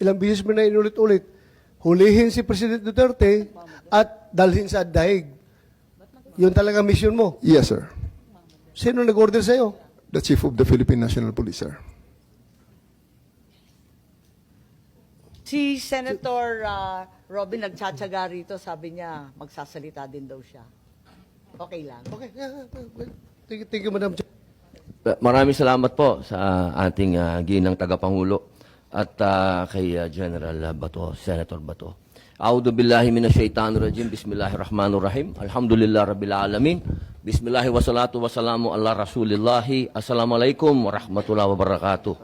ilang beses mo na inulit-ulit, hulihin si President Duterte at dalhin sa daig. Yun talaga mission mo. Yes, sir. Sino nag-order sa'yo? The Chief of the Philippine National Police, sir. Si Senator ah, Robin nagtsatsaga rito, sabi niya magsasalita din daw siya. Okay lang. Okay. yeah, yeah, yeah. Thank you, thank you, Madam Chair. Maraming salamat po sa ating uh, ginang tagapangulo at ah, kay ah, General Bato, Senator Bato. A'udhu billahi minasyaitanir rajim. Bismillahirrahmanirrahim. Alhamdulillah rabbil alamin. Bismillahi wassalatu wassalamu ala rasulillahi. Assalamualaikum warahmatullahi wabarakatuh.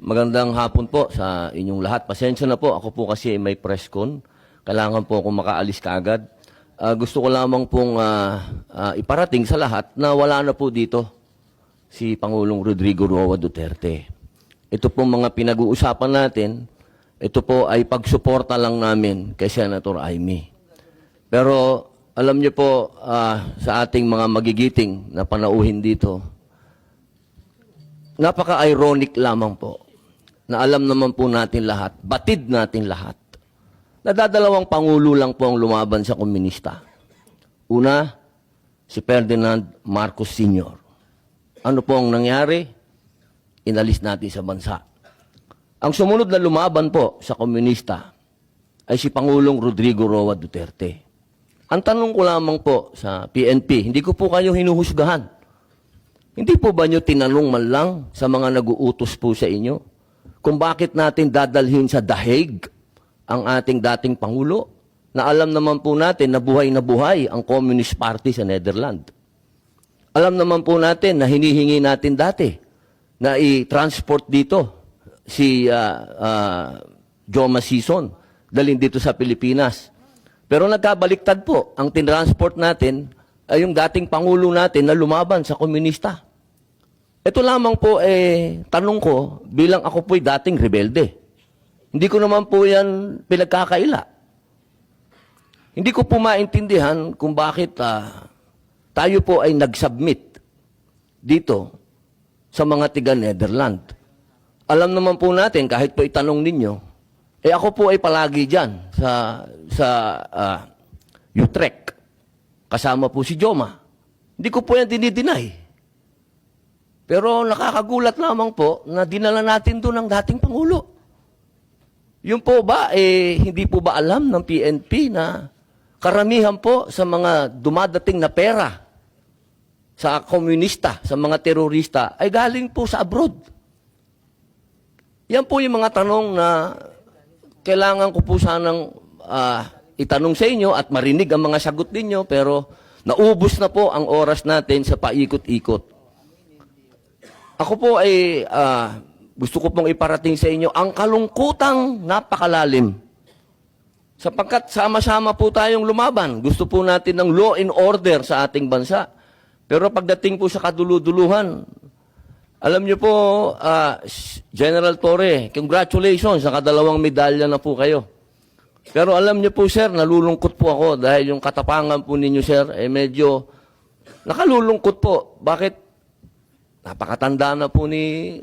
Magandang hapon po sa inyong lahat. Pasensya na po, ako po kasi may press con. Kailangan po akong makaalis kaagad. Ah, gusto ko lamang pong ah, ah, iparating sa lahat na wala na po dito si Pangulong Rodrigo Roa Duterte. Ito pong mga pinag-uusapan natin, ito po ay pagsuporta lang namin kay Senator Amy. Pero alam niyo po, ah, sa ating mga magigiting na panauhin dito, napaka-ironic lamang po na alam naman po natin lahat, batid natin lahat, nadadalawang pangulo lang po ang lumaban sa komunista. Una, si Ferdinand Marcos Sr. Ano po ang nangyari? Inalis natin sa bansa. Ang sumunod na lumaban po sa komunista ay si Pangulong Rodrigo Roa Duterte. Ang tanong ko lamang po sa PNP, hindi ko po kayo hinuhusgahan. Hindi po ba nyo tinanong man lang sa mga nag-uutos po sa inyo kung bakit natin dadalhin sa dahig ang ating dating Pangulo na alam naman po natin na buhay na buhay ang Communist Party sa Netherlands. Alam naman po natin na hinihingi natin dati na i-transport dito si ah, ah, Joma Sison dalhin dito sa Pilipinas. Pero nagkabaliktad po, ang tinransport natin ay yung dating Pangulo natin na lumaban sa komunista. Ito lamang po, eh, tanong ko, bilang ako po'y dating rebelde. Hindi ko naman po yan pinagkakaila. Hindi ko po maintindihan kung bakit ah, tayo po ay nag-submit dito sa mga tiga Netherlands. Alam naman po natin, kahit po itanong ninyo, eh ako po ay palagi dyan sa, sa ah, Utrecht. Kasama po si Joma. Hindi ko po yan dinideny. Pero nakakagulat lamang po na dinala natin doon ang dating Pangulo. Yun po ba, eh, hindi po ba alam ng PNP na karamihan po sa mga dumadating na pera sa komunista, sa mga terorista, ay galing po sa abroad. Yan po yung mga tanong na kailangan ko po sanang ah, itanong sa inyo at marinig ang mga sagot ninyo, pero naubos na po ang oras natin sa paikot-ikot. Ako po ay ah, gusto ko pong iparating sa inyo ang kalungkutang napakalalim. Sapagkat sama-sama po tayong lumaban. Gusto po natin ng law and order sa ating bansa. Pero pagdating po sa kaduluduluhan, alam niyo po, S- General Torre, congratulations, nakadalawang medalya na po kayo. Pero alam niyo po, sir, nalulungkot po ako dahil yung katapangan po ninyo, sir, eh medyo nakalulungkot po. Bakit? Napakatanda na po ni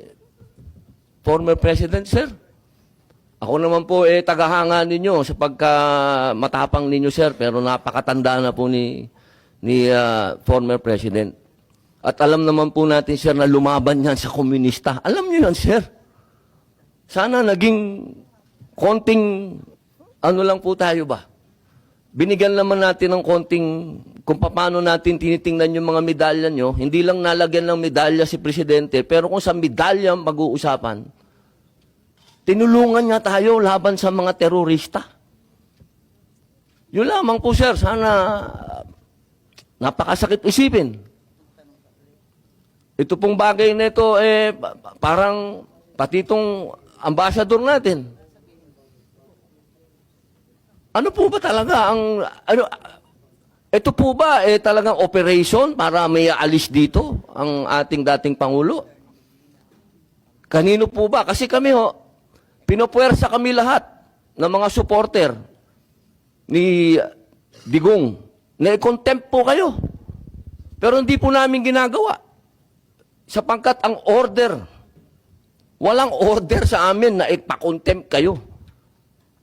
former President, sir. Ako naman po eh tagahanga ninyo sa pagka matapang ninyo sir pero napakatanda na po ni ni ah, former president. At alam naman po natin sir na lumaban yan sa komunista. Alam niyo yan sir. Sana naging konting ano lang po tayo ba? Binigyan naman natin ng konting kung paano natin tinitingnan yung mga medalya nyo. Hindi lang nalagyan ng medalya si presidente pero kung sa medalya ang pag-uusapan, Tinulungan niya tayo laban sa mga terorista. Yun lamang po, sir. Sana uh, napakasakit isipin. Ito pong bagay na ito, eh, pa- pa- parang pati itong ambassador natin. Ano po ba talaga ang, ano, ito po ba eh talagang operation para may alis dito ang ating dating Pangulo? Kanino po ba? Kasi kami ho, Pinopuwersa kami lahat ng mga supporter ni Digong na i-contempt po kayo. Pero hindi po namin ginagawa. Sapangkat ang order, walang order sa amin na ipakontempt kayo.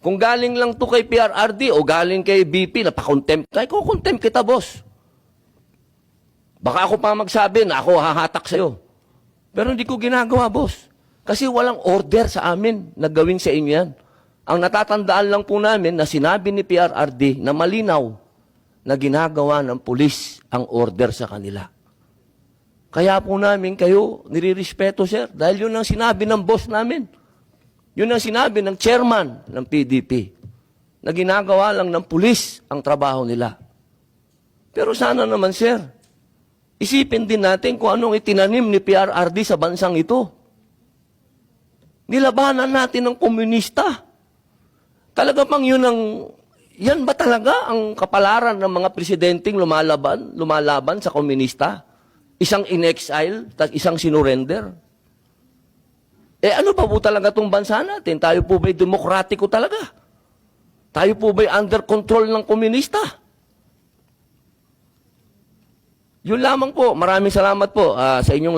Kung galing lang to kay PRRD o galing kay BP, napakontempt tayo, kukontempt kita, boss. Baka ako pa magsabi na ako hahatak sa'yo. Pero hindi ko ginagawa, boss. Kasi walang order sa amin na gawin sa inyo yan. Ang natatandaan lang po namin na sinabi ni PRRD na malinaw na ginagawa ng pulis ang order sa kanila. Kaya po namin kayo nirirespeto, sir, dahil yun ang sinabi ng boss namin. Yun ang sinabi ng chairman ng PDP na ginagawa lang ng pulis ang trabaho nila. Pero sana naman, sir, isipin din natin kung anong itinanim ni PRRD sa bansang ito. Nilabanan natin ng komunista. Talaga bang yun ang, yan ba talaga ang kapalaran ng mga presidenteng lumalaban, lumalaban sa komunista? Isang in-exile, isang sinurrender? Eh ano pa po talaga itong bansa natin? Tayo po ba'y demokratiko talaga? Tayo po ba'y under control ng komunista? Yun lamang po. Maraming salamat po ah, sa inyong.